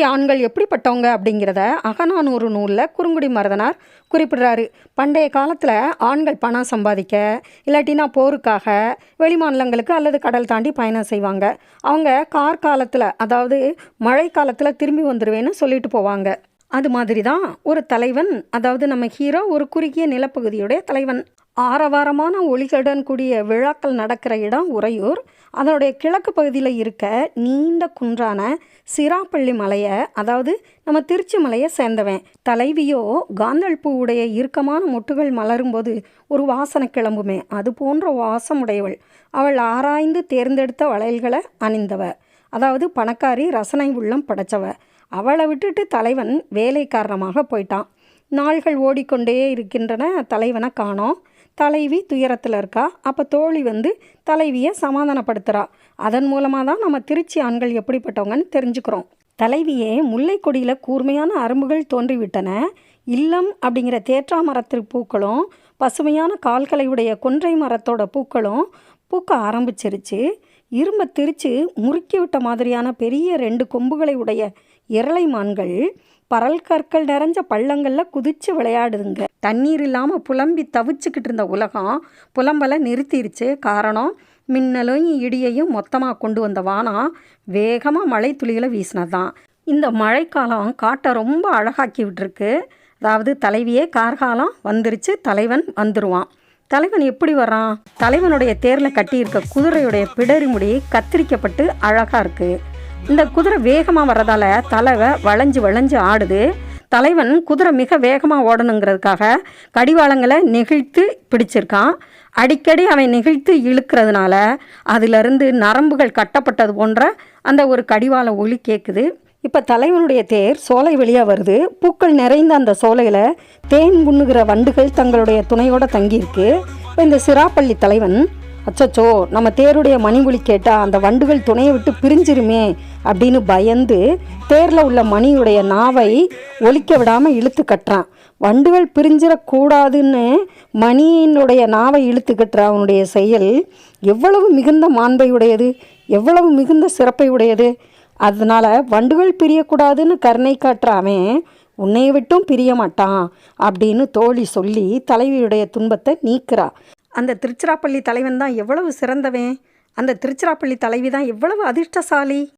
ஆண்கள் எப்படிப்பட்டவங்க அப்படிங்கிறத அகநானூறு நூலில் குறுங்குடி மருதனார் குறிப்பிடுறாரு. பண்டைய காலத்தில் ஆண்கள் பணம் சம்பாதிக்க இல்லாட்டினா போருக்காக வெளிமாநிலங்களுக்கு அல்லது கடல் தாண்டி பயணம் செய்வாங்க. அவங்க கார் காலத்தில் அதாவது மழை காலத்தில் திரும்பி வந்துடுவேன்னு சொல்லிட்டு போவாங்க. அது மாதிரி தான் ஒரு தலைவன் அதாவது நம்ம ஹீரோ ஒரு குறுகிய நிலப்பகுதியுடைய தலைவன். ஆரவாரமான ஒளிகளுடன் கூடிய விழாக்கள் நடக்கிற இடம் உறையூர். அதனுடைய கிழக்கு பகுதியில் இருக்க நீண்ட குன்றான சிராப்பள்ளி மலையை அதாவது நம்ம திருச்சி மலையை சேர்ந்தவன். தலைவியோ காந்தல் பூவுடைய இறுக்கமான மொட்டுகள் மலரும்போது ஒரு வாசனை கிளம்புமே. அது போன்ற வாசமுடையவள். அவள் ஆராய்ந்து தேர்ந்தெடுத்த வளையல்களை அணிந்தவ. அதாவது பணக்காரி ரசனை உள்ளம் படைச்சவ. அவளை விட்டுட்டு தலைவன் வேலை காரணமாக போயிட்டான். நாள்கள் ஓடிக்கொண்டே இருக்கின்றன. தலைவனை காணோம். தலைவி துயரத்தில் இருக்கா? அப்போ தோழி வந்து தலைவியை சமாதானப்படுத்துகிறா அதன் மூலமாக தான் நம்ம திருச்சி ஆண்கள் எப்படிப்பட்டவங்கன்னு தெரிஞ்சுக்கிறோம். தலைவியே முல்லை கொடியில் கூர்மையான அரும்புகள் தோன்றிவிட்டன. இல்லம் அப்படிங்கிற தேற்றா மரத்திற்கு பூக்களும் பசுமையான கால்களை உடைய கொன்றை மரத்தோட பூக்களும் பூக்க ஆரம்பிச்சிருச்சு. இரும்பை திரிச்சு முறுக்கி விட்ட மாதிரியான பெரிய ரெண்டு கொம்புகளை உடைய இரளை மான்கள் பரல் கற்கள் நிறைஞ்ச பள்ளங்களில் குதிச்சு விளையாடுதுங்க. தண்ணீர் இல்லாமல் புலம்பி தவிச்சுக்கிட்டு இருந்த உலகம் புலம்பலை நிறுத்திருச்சு. காரணம் மின்னலும் இடியையும் மொத்தமாக கொண்டு வந்த வானம் வேகமாக மழை துளிகளை வீசினதான் இந்த மழைக்காலம் காட்டை ரொம்ப அழகாக்கி விட்டுருக்கு. அதாவது தலைவியே கார்காலம் வந்துருச்சு தலைவன் வந்துடுவான் தலைவன் எப்படி வரான் தலைவனுடைய தேரில் கட்டியிருக்க குதிரையுடைய பிடரி முடி கத்திரிக்கப்பட்டு அழகாக இருக்குது இந்த குதிரை வேகமாக வர்றதால தலைவை வளைஞ்சு வளைஞ்சு ஆடுது. தலைவன் குதிரை மிக வேகமாக ஓடணுங்கிறதுக்காக கடிவாளங்களை நெகிழ்த்து பிடிச்சிருக்கான். அடிக்கடி அவன் நெகிழ்த்து இழுக்கிறதுனால அதிலிருந்து நரம்புகள் கட்டப்பட்டது போன்ற அந்த ஒரு கடிவாள ஒளி கேட்குது இப்போ தலைவனுடைய தேர் சோலை வழியாக வருது. பூக்கள் நிறைந்த அந்த சோலையில் தேன் உண்ணுகிற வண்டுகள் தங்களுடைய துணையோடு தங்கியிருக்கு. இப்போ இந்த சிராப்பள்ளி தலைவன் அச்சச்சோ நம்ம தேருடைய மணிமொழி கேட்டால் அந்த வண்டுகள் துணையை விட்டு பிரிஞ்சிருமே அப்படின்னு பயந்து தேரில் உள்ள மணியுடைய நாவை ஒலிக்க விடாமல் இழுத்து கட்டுறான். வண்டுகள் பிரிஞ்சிடக்கூடாதுன்னு மணியினுடைய நாவை இழுத்து கட்டுற அவனுடைய செயல் எவ்வளவு மிகுந்த மாண்பை உடையது எவ்வளவு மிகுந்த சிறப்பை உடையது அதனால் வண்டுகள் பிரியக்கூடாதுன்னு கருணை காட்டுறாமே உன்னை விட்டும் பிரிய மாட்டான் அப்படின்னு தோழி சொல்லி தலைவியுடைய துன்பத்தை நீக்கிறா. அந்த திருச்சிராப்பள்ளி தலைவன் தான் எவ்வளவு சிறந்தவன்? அந்த திருச்சிராப்பள்ளி தலைவி தான் எவ்வளவு அதிர்ஷ்டசாலி?